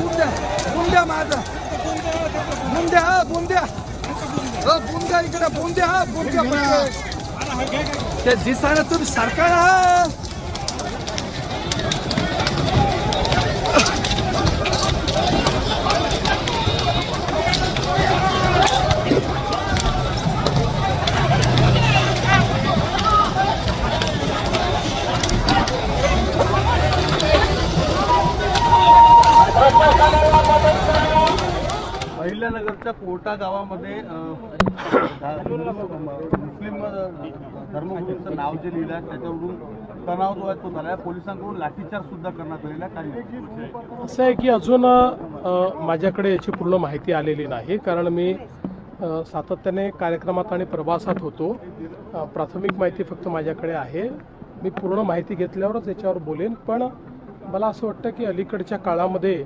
बुंद्या बुंद्या माझा. बुंद्या हा बुंद्या. हो बुंद्या इकडे बुंद्या हा बुंद्या. ते दिसायला तुम्ही सरकार हा अहिल्यानगरच्या कोटा गावामध्ये मुस्लिम धर्मगुरूंचं नाव जे लिहिलं आहे त्याच्यावरून तणाव जो आहे तो झाला आहे. पोलिसांकडून लाठीचार्ज सुद्धा करण्यात आलेला काही असं आहे की अजून माझ्याकडे याची पूर्ण माहिती आलेली नाही. कारण मी सातत्याने कार्यक्रमात आणि प्रवासात होतो. प्राथमिक माहिती फक्त माझ्याकडे आहे. मी पूर्ण माहिती घेतल्यावरच याच्यावर बोलेन. पण मला असं वाटतं की अलीकडच्या काळामध्ये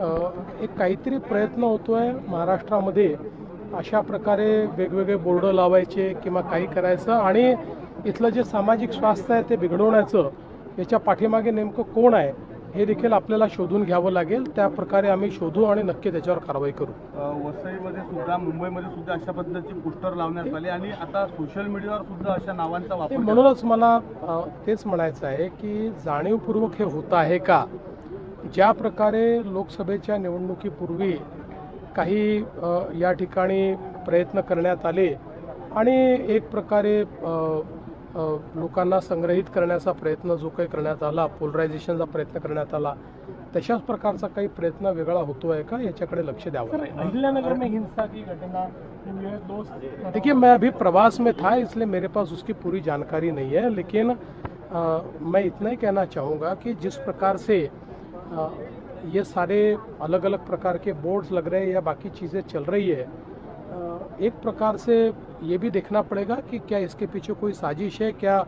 एक काहीतरी प्रयत्न होतोय महाराष्ट्रामध्ये अशा प्रकारे वेगवेगळे बोर्ड लावायचे किंवा काही करायचं आणि इथलं जे सामाजिक स्वास्थ्य आहे ते बिघडवण्याचं याच्या पाठीमागे नेमकं कोण आहे हे देखील आपल्याला शोधून घ्यावं लागेल. त्या प्रकारे आम्ही शोधू आणि नक्की त्याच्यावर कारवाई करू. वसईमध्ये सुद्धा मुंबईमध्ये सुद्धा अशा पद्धतीची पोस्टर लावण्यात आली आणि आता सोशल मीडियावर सुद्धा अशा नावांचा वापर म्हणूनच मला तेच म्हणायचं आहे की जाणीवपूर्वक हे होत आहे का? ज्या प्रकारे लोकसभेच्या निवडणुकीपूर्वी काही या ठिकाणी प्रयत्न करण्यात आले आणि एक प्रकारे लोकांना संग्रहित करण्याचा प्रयत्न जो काही करण्यात आला पोलरायझेशनचा प्रयत्न करण्यात आला तशाच प्रकारचा काही प्रयत्न वेगळा होतो आहे का? याच्याकडे लक्ष द्यावं. देखिए मैं अभी प्रवास में था इसलिए मेरे पास उसकी पूरी जानकारी नहीं है लेकिन अ, मैं इतना ही कहना चाहूँगा कि जिस प्रकार से ये सारे अलग अलग प्रकार के बोर्ड्स लग रहे हैं या बाकी चीज़ें चल रही है। एक प्रकार से ये भी देखना पड़ेगा कि क्या इसके पीछे कोई साजिश है, क्या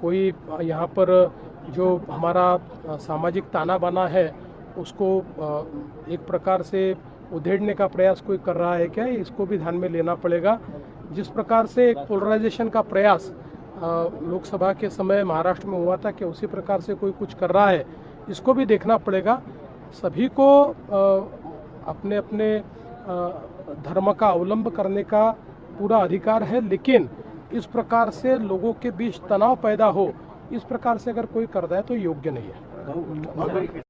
कोई यहाँ पर जो हमारा सामाजिक ताना बाना है, उसको एक प्रकार से उधेड़ने का प्रयास कोई कर रहा है क्या? इसको भी ध्यान में लेना पड़ेगा। जिस प्रकार से एक पोलराइजेशन का प्रयास लोकसभा के समय महाराष्ट्र में हुआ था कि उसी प्रकार से कोई कुछ कर रहा है? इसको भी देखना पड़ेगा। सभी को अपने अपने धर्म का अवलंब करने का पूरा अधिकार है, लेकिन इस प्रकार से लोगों के बीच तनाव पैदा हो, इस प्रकार से अगर कोई कर रहा है तो योग्य नहीं है।